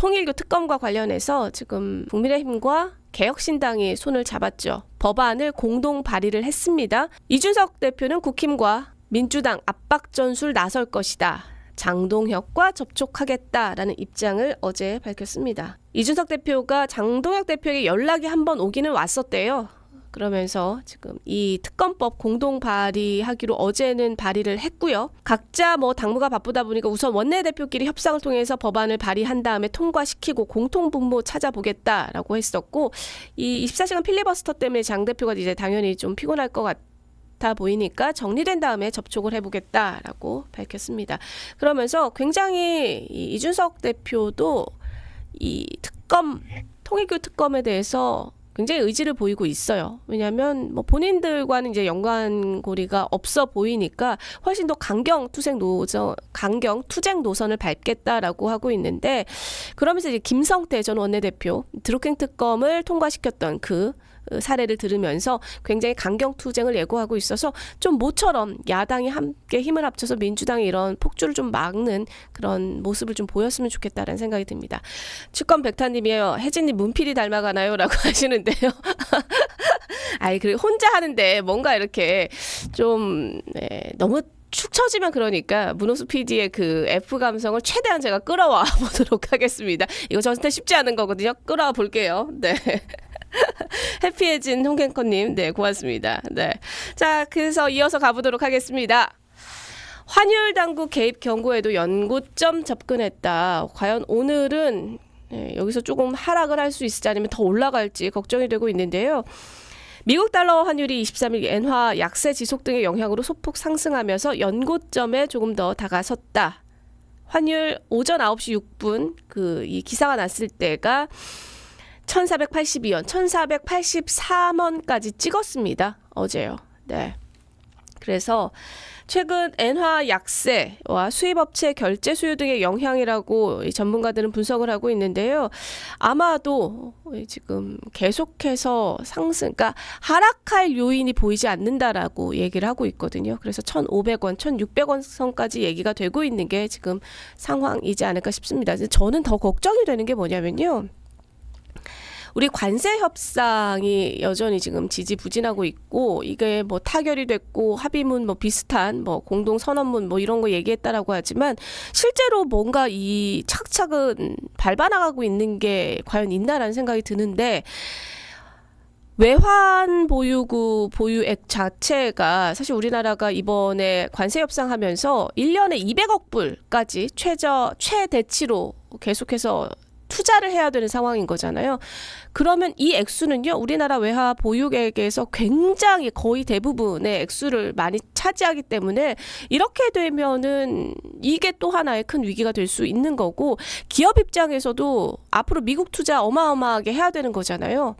통일교 특검과 관련해서 지금 국민의힘과 개혁신당이 손을 잡았죠. 법안을 공동 발의를 했습니다. 이준석 대표는 국힘과 민주당 압박 전술 나설 것이다. 장동혁과 접촉하겠다라는 입장을 어제 밝혔습니다. 이준석 대표가 장동혁 대표에게 연락이 한 번 오기는 왔었대요. 그러면서 지금 이 특검법 공동 발의하기로 어제는 발의를 했고요. 각자 뭐 당무가 바쁘다 보니까 우선 원내대표끼리 협상을 통해서 법안을 발의한 다음에 통과시키고 공통 분모 찾아보겠다라고 했었고 이 24시간 필리버스터 때문에 장 대표가 이제 당연히 좀 피곤할 것 같. 다 보이니까 정리된 다음에 접촉을 해보겠다라고 밝혔습니다. 그러면서 굉장히 이 이준석 대표도 이 특검 통일교 특검에 대해서 굉장히 의지를 보이고 있어요. 왜냐하면 뭐 본인들과는 이제 연관고리가 없어 보이니까 훨씬 더 강경 투쟁 노선, 강경 투쟁 노선을 밟겠다라고 하고 있는데 그러면서 이제 김성태 전 원내대표 드루킹 특검을 통과시켰던 그 사례를 들으면서 굉장히 강경 투쟁을 예고하고 있어서 좀 모처럼 야당이 함께 힘을 합쳐서 민주당이 이런 폭주를 좀 막는 그런 모습을 좀 보였으면 좋겠다라는 생각이 듭니다. 축검 백타님이에요. 혜진님 문필이 닮아가나요?라고 하시는데요. 아이 그 혼자 하는데 뭔가 이렇게 좀 네, 너무 축 처지면 그러니까 문호수 PD의 그 F 감성을 최대한 제가 끌어와 보도록 하겠습니다. 이거 저한테 쉽지 않은 거거든요. 끌어와 볼게요. 네. 해피해진 홍캔커님, 네, 고맙습니다. 네. 자, 그래서 이어서 가보도록 하겠습니다. 환율 당국 개입 경고에도 연고점 접근했다. 과연 오늘은 네, 여기서 조금 하락을 할 수 있을지 아니면 더 올라갈지 걱정이 되고 있는데요. 미국 달러 환율이 23일 엔화 약세 지속 등의 영향으로 소폭 상승하면서 연고점에 조금 더 다가섰다. 환율 오전 9시 6분 그 이 기사가 났을 때가 1482원, 1483원까지 찍었습니다. 어제요. 네. 그래서 최근 엔화 약세와 수입업체 결제 수요 등의 영향이라고 이 전문가들은 분석을 하고 있는데요. 아마도 지금 계속해서 상승, 그러니까 하락할 요인이 보이지 않는다라고 얘기를 하고 있거든요. 그래서 1,500원, 1,600원 선까지 얘기가 되고 있는 게 지금 상황이지 않을까 싶습니다. 저는 더 걱정이 되는 게 뭐냐면요. 우리 관세 협상이 여전히 지금 지지부진하고 있고 이게 뭐 타결이 됐고 합의문 뭐 비슷한 뭐 공동 선언문 뭐 이런 거 얘기했다라고 하지만 실제로 뭔가 이 착착은 밟아나가고 있는 게 과연 있나라는 생각이 드는데 외환 보유구 보유액 자체가 사실 우리나라가 이번에 관세 협상하면서 1년에 200억 불까지 최저 최대치로 계속해서 투자를 해야 되는 상황인 거잖아요. 그러면 이 액수는요, 우리나라 외화 보유액에서 굉장히 거의 대부분의 액수를 많이 차지하기 때문에 이렇게 되면은 이게 또 하나의 큰 위기가 될 수 있는 거고 기업 입장에서도 앞으로 미국 투자 어마어마하게 해야 되는 거잖아요.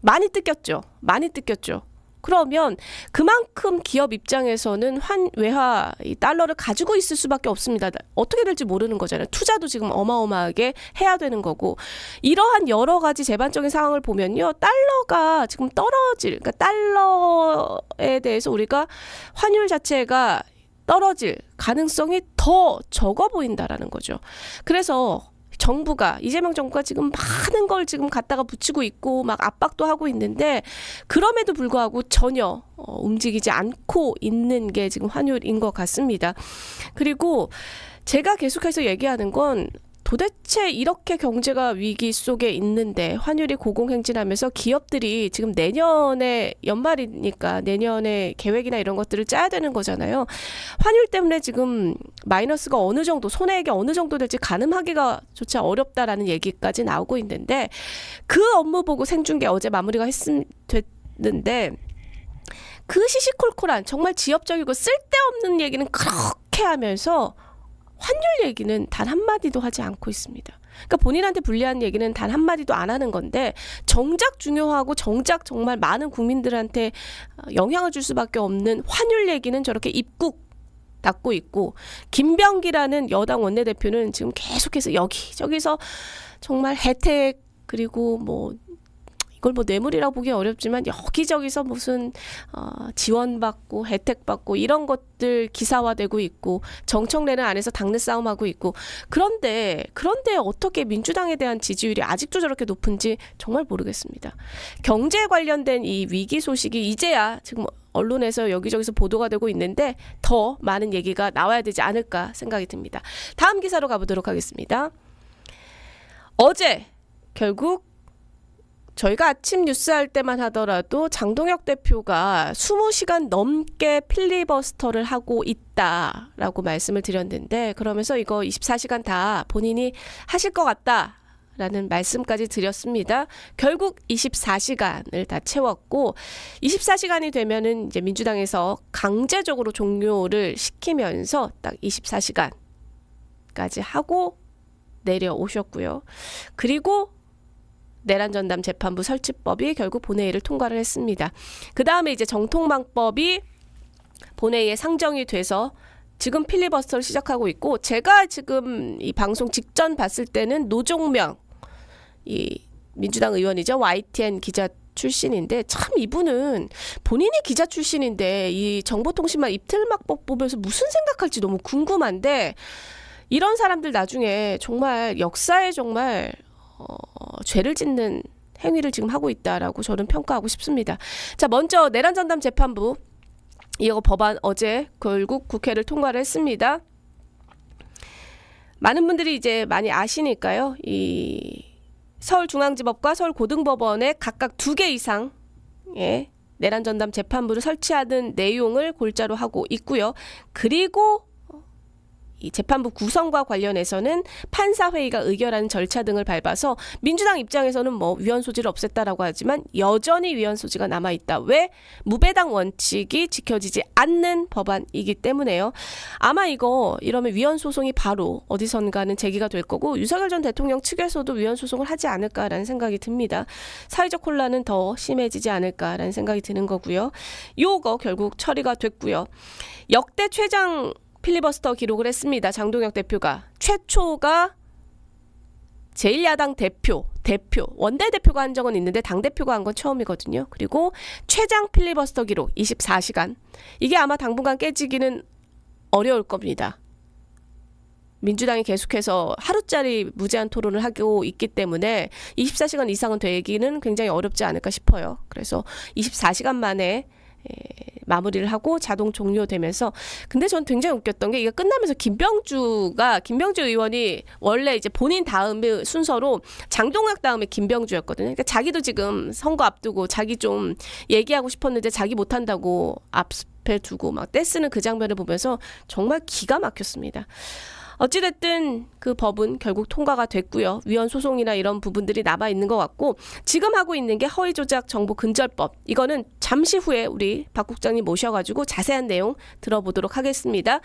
많이 뜯겼죠. 많이 뜯겼죠. 그러면 그만큼 기업 입장에서는 환 외화 이 달러를 가지고 있을 수밖에 없습니다. 어떻게 될지 모르는 거잖아요. 투자도 지금 어마어마하게 해야 되는 거고 이러한 여러 가지 재반적인 상황을 보면요. 달러가 지금 떨어질 그러니까 달러에 대해서 우리가 환율 자체가 떨어질 가능성이 더 적어 보인다라는 거죠. 그래서 정부가 이재명 정부가 지금 많은 걸 지금 갖다가 붙이고 있고 막 압박도 하고 있는데 그럼에도 불구하고 전혀 어, 움직이지 않고 있는 게 지금 환율인 것 같습니다. 그리고 제가 계속해서 얘기하는 건 도대체 이렇게 경제가 위기 속에 있는데 환율이 고공행진하면서 기업들이 지금 내년에 연말이니까 내년에 계획이나 이런 것들을 짜야 되는 거잖아요. 환율 때문에 지금 마이너스가 어느 정도 손해액이 어느 정도 될지 가늠하기가 조차 어렵다라는 얘기까지 나오고 있는데 그 업무 보고 생중계 어제 마무리가 했음 됐는데 그 시시콜콜한 정말 지엽적이고 쓸데없는 얘기는 그렇게 하면서 환율 얘기는 단 한마디도 하지 않고 있습니다. 그러니까 본인한테 불리한 얘기는 단 한마디도 안 하는 건데 정작 중요하고 정작 정말 많은 국민들한테 영향을 줄 수밖에 없는 환율 얘기는 저렇게 입국 닫고 있고 김병기라는 여당 원내대표는 지금 계속해서 여기저기서 정말 혜택 그리고 뭐 그걸 뭐 뇌물이라고 보기 어렵지만 여기저기서 무슨 어, 지원받고 혜택받고 이런 것들 기사화되고 있고 정청래는 안에서 당내 싸움하고 있고 그런데 그런데 어떻게 민주당에 대한 지지율이 아직도 저렇게 높은지 정말 모르겠습니다. 경제 관련된 이 위기 소식이 이제야 지금 언론에서 여기저기서 보도가 되고 있는데 더 많은 얘기가 나와야 되지 않을까 생각이 듭니다. 다음 기사로 가보도록 하겠습니다. 어제 결국 저희가 아침 뉴스 할 때만 하더라도 장동혁 대표가 20시간 넘게 필리버스터를 하고 있다라고 말씀을 드렸는데 그러면서 이거 24시간 다 본인이 하실 것 같다. 라는 말씀까지 드렸습니다. 결국 24시간을 다 채웠고 24시간이 되면은 이제 민주당에서 강제적으로 종료를 시키면서 딱 24시간까지 하고 내려오셨고요. 그리고 내란 전담 재판부 설치법이 결국 본회의를 통과를 했습니다. 그 다음에 이제 정통망법이 본회의에 상정이 돼서 지금 필리버스터를 시작하고 있고 제가 지금 이 방송 직전 봤을 때는 노종명 이 민주당 의원이죠 YTN 기자 출신인데 참 이분은 본인이 기자 출신인데 이 정보통신망 입틀막법 보면서 무슨 생각할지 너무 궁금한데 이런 사람들 나중에 정말 역사에 정말 어, 죄를 짓는 행위를 지금 하고 있다라고 저는 평가하고 싶습니다. 자, 먼저 내란 전담 재판부 이거 법안 어제 결국 국회를 통과를 했습니다. 많은 분들이 이제 많이 아시니까요. 이 서울중앙지법과 서울고등법원에 각각 두 개 이상의 내란 전담 재판부를 설치하는 내용을 골자로 하고 있고요. 그리고 이 재판부 구성과 관련해서는 판사 회의가 의결하는 절차 등을 밟아서 민주당 입장에서는 뭐 위헌 소지를 없앴다라고 하지만 여전히 위헌 소지가 남아 있다. 왜 무배당 원칙이 지켜지지 않는 법안이기 때문에요. 아마 이거 이러면 위헌 소송이 바로 어디선가는 제기가 될 거고 윤석열 전 대통령 측에서도 위헌 소송을 하지 않을까라는 생각이 듭니다. 사회적 혼란은 더 심해지지 않을까라는 생각이 드는 거고요. 요거 결국 처리가 됐고요. 역대 최장 필리버스터 기록을 했습니다. 장동혁 대표가 최초가 제1야당 대표, 대표, 원내대표가 한 적은 있는데 당대표가 한 건 처음이거든요. 그리고 최장 필리버스터 기록 24시간. 이게 아마 당분간 깨지기는 어려울 겁니다. 민주당이 계속해서 하루짜리 무제한 토론을 하고 있기 때문에 24시간 이상은 되기는 굉장히 어렵지 않을까 싶어요. 그래서 24시간 만에 에, 마무리를 하고 자동 종료되면서 근데 전 굉장히 웃겼던 게 이게 끝나면서 김병주가 김병주 의원이 원래 이제 본인 다음에 순서로 장동혁 다음에 김병주였거든요. 그러니까 자기도 지금 선거 앞두고 자기 좀 얘기하고 싶었는데 자기 못한다고 앞에 두고 막 떼쓰는 그 장면을 보면서 정말 기가 막혔습니다. 어찌됐든 그 법은 결국 통과가 됐고요. 위헌 소송이나 이런 부분들이 남아 있는 것 같고 지금 하고 있는 게 허위 조작 정보 근절법. 이거는 잠시 후에 우리 박 국장님 모셔가지고 자세한 내용 들어보도록 하겠습니다.